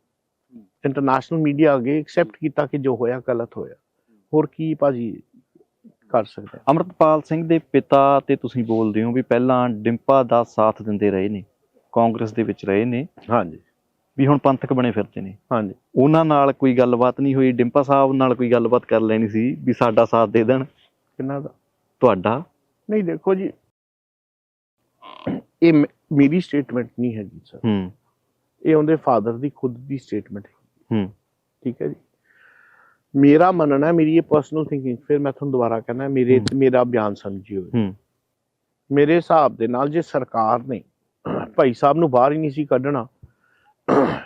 ਇੰਟਰਨੈਸ਼ਨਲ ਮੀਡੀਆ ਅੱਗੇ ਐਕਸੈਪਟ ਕੀਤਾ ਕਿ ਜੋ ਹੋਇਆ ਗਲਤ ਹੋਇਆ। ਹੋਰ ਕੀ ਭਾਜੀ ਕਰ ਸਕਦੇ ਹਾਂ? ਅਮਰਤਪਾਲ ਸਿੰਘ ਦੇ ਪਿਤਾ ਤੇ ਤੁਸੀਂ ਬੋਲਦੇ ਹੋ ਵੀ ਪਹਿਲਾਂ ਡਿੰਪਾ ਦਾ ਸਾਥ ਦਿੰਦੇ ਰਹੇ ਨੇ ਕਾਂਗਰਸ ਦੇ ਵਿੱਚ ਰਹੇ ਨੇ। ਹਾਂਜੀ। ਵੀ ਹੁਣ ਪੰਥਕ ਬਣੇ ਫਿਰਦੇ ਨੇ। ਹਾਂਜੀ। ਉਹਨਾਂ ਨਾਲ ਕੋਈ ਗੱਲਬਾਤ ਨਹੀਂ ਹੋਈ ਡਿੰਪਾ ਸਾਹਿਬ ਨਾਲ ਕੋਈ ਗੱਲਬਾਤ ਕਰ ਲੈਣੀ ਸੀ ਵੀ ਸਾਡਾ ਸਾਥ ਦੇ ਦੇਣ। ਕਿੰਨਾ ਦਾ? ਤੁਹਾਡਾ? ਨਹੀਂ ਦੇਖੋ ਜੀ ਇਹ ਮੇਰੀ ਸਟੇਟਮੈਂਟ ਨਹੀਂ ਹੈਗੀ ਸਰ ਹੂੰ। ਇਹ ਉਹਦੇ ਫਾਦਰ ਦੀ ਖੁਦ ਦੀ ਸਟੇਟਮੈਂਟ ਹੈ। ਹੂੰ। ਠੀਕ ਹੈ ਜੀ। ਮੇਰਾ ਮੰਨਣਾ ਹੈ, ਮੇਰੀ ਇਹ ਪਰਸਨਲ ਥਿੰਕਿੰਗ ਫਿਰ ਮੈਂ ਤੁਹਾਨੂੰ ਦੁਬਾਰਾ ਕਹਿਣਾ ਮੇਰੇ। ਮੇਰਾ ਬਿਆਨ ਸਮਝਿਓ। ਹੂੰ। ਮੇਰੇ ਹਿਸਾਬ ਦੇ ਨਾਲ ਜੇ ਸਰਕਾਰ ਨੇ ਭਾਈ ਸਾਹਿਬ ਨੂੰ ਬਾਹਰ ਹੀ ਨਹੀਂ ਸੀ ਕੱਢਣਾ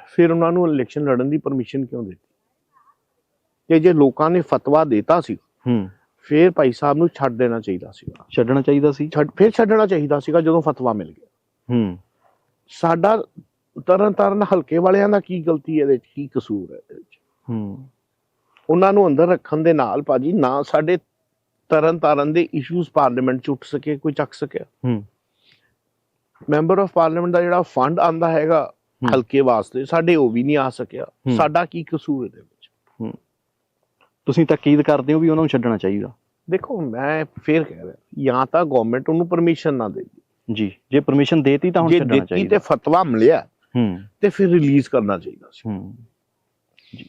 ਫਿਰ ਉਹਨਾਂ ਨੂੰ ਇਲੈਕਸ਼ਨ ਲੜਨ ਦੀ ਪਰਮਿਸ਼ਨ ਕਿਉਂ ਦਿੱਤੀ? ਤੇ ਜੇ ਲੋਕਾਂ ਨੇ ਫਤਵਾ ਦਿੱਤਾ ਸੀ ਹੂੰ। ਫਿਰ ਭਾਈ ਸਾਹਿਬ ਨੂੰ ਛੱਡ ਦੇਣਾ ਚਾਹੀਦਾ ਸੀਗਾ ਛੱਡਣਾ ਚਾਹੀਦਾ ਸੀ? ਛੱਡ ਫਿਰ ਛੱਡਣਾ ਚਾਹੀਦਾ ਸੀਗਾ ਜਦੋਂ ਫਤਵਾ ਮਿਲ ਗਿਆ। ਹੂੰ। ਸਾਡਾ ਤਰਨ ਤਾਰਨ ਹਲਕੇ ਵਾਲਿਆਂ ਦਾ ਕੀ ਗਲਤੀ ਹੈ ਇਹਦੇ ਕੀ ਕਸੂਰ ਹੈ ਇਹਦੇ ਵਿੱਚ ਹੂੰ। ਉਹਨਾਂ ਨੂੰ ਅੰਦਰ ਰੱਖਣ ਦੇ ਨਾਲ ਭਾਜੀ ਨਾ ਸਾਡੇ ਤਰਨ ਤਾਰਨ ਦੇ ਇਸ਼ੂਜ਼ ਪਾਰਲੀਮੈਂਟ ਚ ਉੱਠ ਸਕੇ ਕੋਈ ਚੱਕ ਸਕਿਆ। ਹੂੰ। ਮੈਂਬਰ ਆਫ ਪਾਰਲੀਮੈਂਟ ਦਾ ਜਿਹੜਾ ਫੰਡ ਆਂਦਾ ਹੈਗਾ। ਹਲਕੇ ਵਾਸਤੇ ਸਾਡੇ ਉਹ ਵੀ ਨਹੀਂ ਆ ਸਕਿਆ। ਸਾਡਾ ਕੀ ਕਸੂਰ ਇਹਦੇ ਵਿੱਚ? ਤੁਸੀਂ ਤਾਕੀਦ ਕਰਦੇ ਹੋ ਵੀ ਉਹਨਾਂ ਨੂੰ ਛੱਡਣਾ ਚਾਹੀਦਾ? ਦੇਖੋ ਮੈਂ ਫੇਰ ਕਹਿ ਰਿਹਾ ਜਾਂ ਤਾਂ ਗਵਰਨਮੈਂਟ ਉਹਨੂੰ ਪਰਮਿਸ਼ਨ ਨਾ ਦੇ ਜੀ ਜੇ ਪਰਮਿਸ਼ਨ ਦੇਤੀ ਤਾਂ ਹੁਣ ਜੇ ਛੱਡਣਾ ਦਿੱਤੀ ਚਾਹੀਦਾ। ਤੇ ਫਤਵਾ ਮਿਲਿਆ ਹੂੰ। ਤੇ ਫਿਰ ਰਿਲੀਜ਼ ਕਰਨਾ ਚਾਹੀਦਾ ਸੀ। ਹੂੰ। ਜੀ।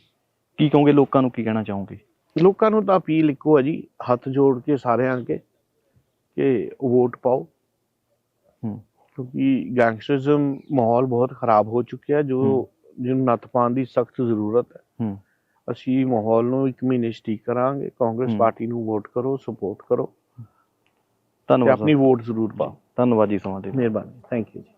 ਕੀ ਕਹੋਗੇ ਲੋਕਾਂ ਨੂੰ ਕੀ ਕਹਿਣਾ ਚਾਹੋਗੇ? ਲੋਕਾਂ ਨੂੰ ਤਾਂ ਅਪੀਲ ਇੱਕੋ ਹੈ ਜੀ ਹੱਥ ਜੋੜ ਕੇ ਸਾਰਿਆਂ ਅੱਗੇ ਕਿ ਵੋਟ ਪਾਓ। ਹੂੰ। ਕਿਉਂਕਿ ਗੈਂਗਸਟਰਿਜ਼ਮ ਮਾਹੌਲ ਬਹੁਤ ਖਰਾਬ ਹੋ ਚੁੱਕਿਆ ਜੋ ਜਿਹਨੂੰ ਨੱਥ ਪਾਉਣ ਦੀ ਸਖਤ ਜ਼ਰੂਰਤ ਹੈ ਅਸੀਂ ਮਾਹੌਲ ਨੂੰ ਇੱਕ ਮਹੀਨੇ 'ਚ ਠੀਕ ਕਰਾਂਗੇ ਕਾਂਗਰਸ। ਪਾਰਟੀ ਨੂੰ ਵੋਟ ਕਰੋ ਸਪੋਰਟ ਕਰੋ ਧੰਨਵਾਦ ਆਪਣੀ। ਵੋਟ ਜ਼ਰੂਰ ਪਾਓ ਧੰਨਵਾਦ ਜੀ ਸਮਾਂ ਦੇ। ਮਿਹਰਬਾਨੀ ਥੈਂਕ ਯੂ ਜੀ